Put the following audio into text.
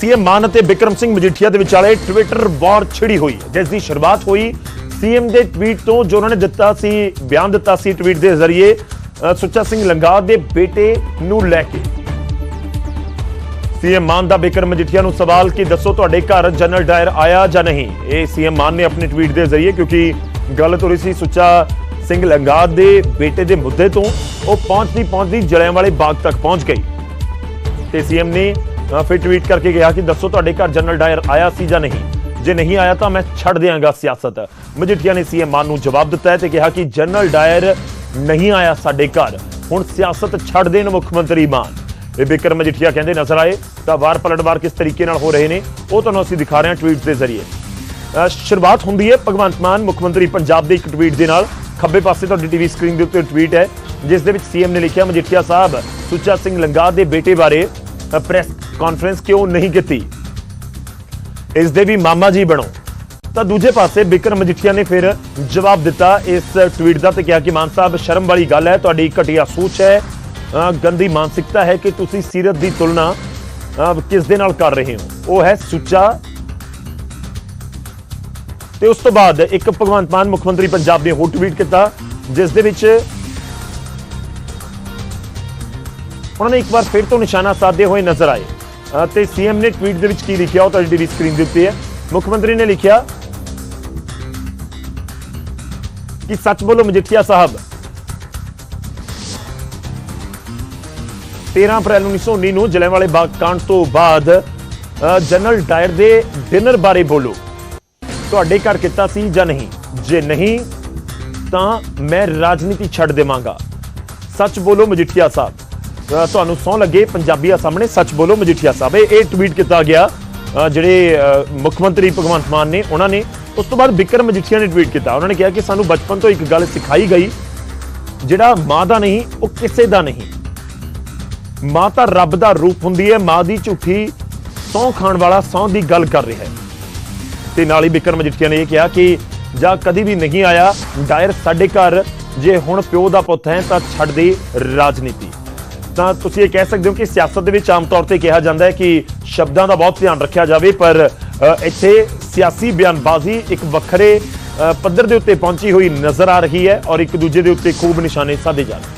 CM ਮਾਨ ਅਤੇ ਬਿਕਰਮ ਸਿੰਘ ਮਜੀਠੀਆ ਦੇ ਵਿਚਾਲੇ ਟਵਿੱਟਰ ਵਾਰ ਛਿੜੀ ਹੋਈ। ਹੈ, ਜਿਸ ਦੀ ਸ਼ੁਰੂਆਤ ਹੋਈ ਸੀਐਮ ਦੇ ਟਵੀਟ ਤੋਂ ਜੋ ਉਹਨਾਂ ਨੇ ਦਿੱਤਾ ਸੀ ਬਿਆਨ ਦਿੱਤਾ ਸੀ ਟਵੀਟ ਦੇ ਜ਼ਰੀਏ ਸੁੱਚਾ ਸਿੰਘ ਲੰਗਾਹ ਦੇ ਬੇਟੇ ਨੂੰ ਲੈ ਕੇ। ਸੀਐਮ ਮਾਨ ਦਾ ਬਿਕਰਮ ਮਜੀਠੀਆ ਨੂੰ ਸਵਾਲ ਕਿ ਦੱਸੋ ਤੁਹਾਡੇ ਘਰ ਜਨਰਲ ਡਾਇਰ ਆਇਆ ਜਾਂ ਨਹੀਂ? ਇਹ ਸੀਐਮ ਮਾਨ ਨੇ ਆਪਣੇ ਟਵੀਟ ਦੇ ਜ਼ਰੀਏ ਕਿਉਂਕਿ ਗੱਲ ਹੋ ਰਹੀ ਸੀ ਸੁੱਚਾ ਸਿੰਘ ਲੰਗਾਹ ਦੇ ਬੇਟੇ ਦੇ ਮੁੱਦੇ ਤੋਂ ਉਹ ਪਹੁੰਚਦੀ ਪਹੁੰਚਦੀ ਜਲਿਆਂਵਾਲੇ ਬਾਗ ਤੱਕ ਪਹੁੰਚ ਗਈ। ਤੇ ਸੀਐਮ ਨੇ ਫਿਰ ਟਵੀਟ ਕਰਕੇ ਕਿਹਾ ਕਿ ਦੱਸੋ ਤੁਹਾਡੇ ਘਰ ਜਨਰਲ ਡਾਇਰ ਆਇਆ ਸੀ ਜਾਂ ਨਹੀਂ? ਜੇ ਨਹੀਂ ਆਇਆ ਤਾਂ ਮੈਂ ਛੱਡ ਦਿਆਂਗਾ ਸਿਆਸਤ। ਮਜੀਠੀਆ ਨੇ ਸੀਐਮ ਮਾਨ ਨੂੰ ਜਵਾਬ ਦਿੱਤਾ ਹੈ ਤੇ ਕਿਹਾ ਕਿ ਜਨਰਲ ਡਾਇਰ ਨਹੀਂ ਆਇਆ ਸਾਡੇ ਘਰ। ਹੁਣ ਸਿਆਸਤ ਛੱਡ ਦੇਣ ਮੁੱਖ ਮੰਤਰੀ ਮਾਨ। ਇਹ ਬਿਕਰ ਮਜੀਠੀਆ ਕਹਿੰਦੇ ਨਜ਼ਰ ਆਏ ਤਾਂ ਵਾਰ ਪਲਟਵਾਰ ਕਿਸ ਤਰੀਕੇ ਨਾਲ ਹੋ ਰਹੇ ਨੇ, ਉਹ ਤੁਹਾਨੂੰ ਅਸੀਂ ਦਿਖਾ ਰਹੇ ਹਾਂ ਟਵੀਟ ਦੇ ਜ਼ਰੀਏ। ਸ਼ੁਰੂਆਤ ਹੁੰਦੀ ਹੈ ਭਗਵੰਤ ਮਾਨ, ਮੁੱਖ ਮੰਤਰੀ ਪੰਜਾਬ ਦੇ ਇੱਕ ਟਵੀਟ ਦੇ ਨਾਲ। ਖੱਬੇ ਪਾਸੇ ਤੁਹਾਡੀ ਟੀਵੀ ਸਕਰੀਨ ਦੇ ਉੱਤੇ ਟਵੀਟ ਹੈ, ਜਿਸ ਦੇ ਵਿੱਚ ਸੀਐਮ ਨੇ ਲਿਖਿਆ, ਮਜੀਠੀਆ ਸਾਹਿਬ, ਸੁੱਚਾ ਸਿੰਘ ਲੰਗਾਹ ਦੇ ਬੇਟੇ ਬਾਰੇ ਪ੍ਰੈਸ ਕਾਨਫਰੰਸ ਕਿਉਂ ਨਹੀਂ ਕੀਤੀ? ਇਸ ਦੇ ਵੀ ਮਾਮਾ ਜੀ ਬਣੋ। ਤਾਂ ਦੂਜੇ ਪਾਸੇ ਬਿਕਰਮ ਮਜੀਠੀਆ ਨੇ ਫਿਰ ਜਵਾਬ ਦਿੱਤਾ ਇਸ ਟਵੀਟ ਦਾ ਤੇ ਕਿਹਾ ਕਿ ਮਾਨ ਸਾਹਿਬ, ਸ਼ਰਮ ਵਾਲੀ ਗੱਲ ਹੈ, ਤੁਹਾਡੀ ਘਟੀਆ ਸੋਚ ਹੈ। ਗੰਦੀ ਮਾਨਸਿਕਤਾ ਹੈ ਕਿ ਤੁਸੀਂ ਸੀਰਤ ਦੀ ਤੁਲਨਾ ਕਿਸ ਦੇ ਨਾਲ ਕਰ ਰਹੇ ਹੋ? ਉਹ ਹੈ ਸੁੱਚਾ। ਤੇ ਉਸ ਤੋਂ ਬਾਅਦ ਇੱਕ ਭਗਵੰਤ ਮਾਨ ਮੁੱਖ ਮੰਤਰੀ ਪੰਜਾਬ ਨੇ ਹੋਰ ਟਵੀਟ ਕੀਤਾ, ਜਿਸ ਦੇ ਵਿੱਚ ਉਹਨਾਂ ਨੇ ਇੱਕ ਵਾਰ ਫਿਰ ਤੋਂ ਨਿਸ਼ਾਨਾ ਸਾਧਦੇ ਹੋਏ ਨਜ਼ਰ ਆਏ। ਤੇ ਸੀਐਮ ਨੇ ਟਵੀਟ ਦੇ ਵਿੱਚ ਕੀ ਲਿਖਿਆ, ਉਹ ਤੁਹਾਡੀ ਟੀਵੀ ਸਕਰੀਨ ਦੇ ਉੱਤੇ ਹੈ। ਮੁੱਖ ਮੰਤਰੀ ਨੇ ਲਿਖਿਆ ਕਿ ਸੱਚ ਬੋਲੋ ਮਜੀਠੀਆ ਸਾਹਿਬ। 13 ਅਪ੍ਰੈਲ 1919 ਨੂੰ ਜਲਿਆਂਵਾਲੇ ਬਾਗ ਕਾਂਡ ਤੋਂ ਬਾਅਦ ਜਨਰਲ ਡਾਇਰ ਦੇ ਡਿਨਰ ਬਾਰੇ ਬੋਲੋ। ਤੁਹਾਡੇ ਘਰ ਕੀਤਾ ਸੀ ਜਾਂ ਨਹੀਂ? ਜੇ ਨਹੀਂ, ਤਾਂ ਮੈਂ ਰਾਜਨੀਤੀ ਛੱਡ ਦੇਵਾਂਗਾ। ਸੱਚ ਬੋਲੋ ਮਜੀਠੀਆ ਸਾਹਿਬ। ਤੁਹਾਨੂੰ ਸੌ ਲੱਗੇ ਪੰਜਾਬੀਆਂ ਸਾਹਮਣੇ, ਸੱਚ ਬੋਲੋ ਮਜੀਠੀਆ ਸਾਹਿਬ। ਇਹ ਟਵੀਟ ਕੀਤਾ ਗਿਆ ਜਿਹੜੇ ਮੁੱਖ ਮੰਤਰੀ ਭਗਵੰਤ ਮਾਨ ਨੇ, ਉਹਨਾਂ ਨੇ। ਉਸ ਤੋਂ ਬਾਅਦ ਬਿਕਰਮ ਮਜੀਠੀਆ ਨੇ ਟਵੀਟ ਕੀਤਾ। ਉਹਨਾਂ ਨੇ ਕਿਹਾ ਕਿ ਸਾਨੂੰ ਬਚਪਨ ਤੋਂ ਇੱਕ ਗੱਲ ਸਿਖਾਈ ਗਈ, ਜਿਹੜਾ ਮਾਂ ਦਾ ਨਹੀਂ, ਉਹ ਕਿਸੇ ਦਾ ਨਹੀਂ। ਮਾਂ ਤਾਂ ਰੱਬ ਦਾ ਰੂਪ ਹੁੰਦੀ ਹੈ, ਮਾਂ ਦੀ ਝੂਠੀ ਸਹੁੰ ਖਾਣ ਵਾਲਾ ਸਹੁੰ ਦੀ ਗੱਲ ਕਰ ਰਿਹਾ ਹੈ। ਤੇ ਨਾਲ ਹੀ ਬਿਕਰਮ ਮਜੀਠੀਆ ਨੇ ਇਹ ਕਿਹਾ ਕਿ ਜਾਂ ਕਦੀ ਵੀ ਨਹੀਂ ਆਇਆ, ਡਾਇਰ ਸਾਡੇ ਘਰ, ਜੇ ਹੁਣ ਪਿਓ ਦਾ ਪੁੱਤ ਹੈ, ਤਾਂ ਛੱਡ ਦੇ ਰਾਜਨੀਤੀ। ਤਾਂ ਤੁਸੀਂ ਇਹ ਕਹਿ ਸਕਦੇ ਹੋ ਕਿ ਸਿਆਸਤ ਦੇ ਵਿੱਚ ਆਮ ਤੌਰ ਤੇ ਕਿਹਾ ਜਾਂਦਾ ਹੈ ਕਿ ਸ਼ਬਦਾਂ ਦਾ ਬਹੁਤ ਧਿਆਨ ਰੱਖਿਆ ਜਾਵੇ, ਪਰ ਇੱਥੇ ਸਿਆਸੀ ਬਿਆਨਬਾਜ਼ੀ ਇੱਕ ਵੱਖਰੇ ਪੱਧਰ ਦੇ ਉੱਤੇ ਪਹੁੰਚੀ ਹੋਈ ਨਜ਼ਰ ਆ ਰਹੀ ਹੈ ਔਰ ਇੱਕ ਦੂਜੇ ਦੇ ਉੱਤੇ ਖੂਬ ਨਿਸ਼ਾਨੇ ਸਾਧੇ ਜਾ ਰਹੇ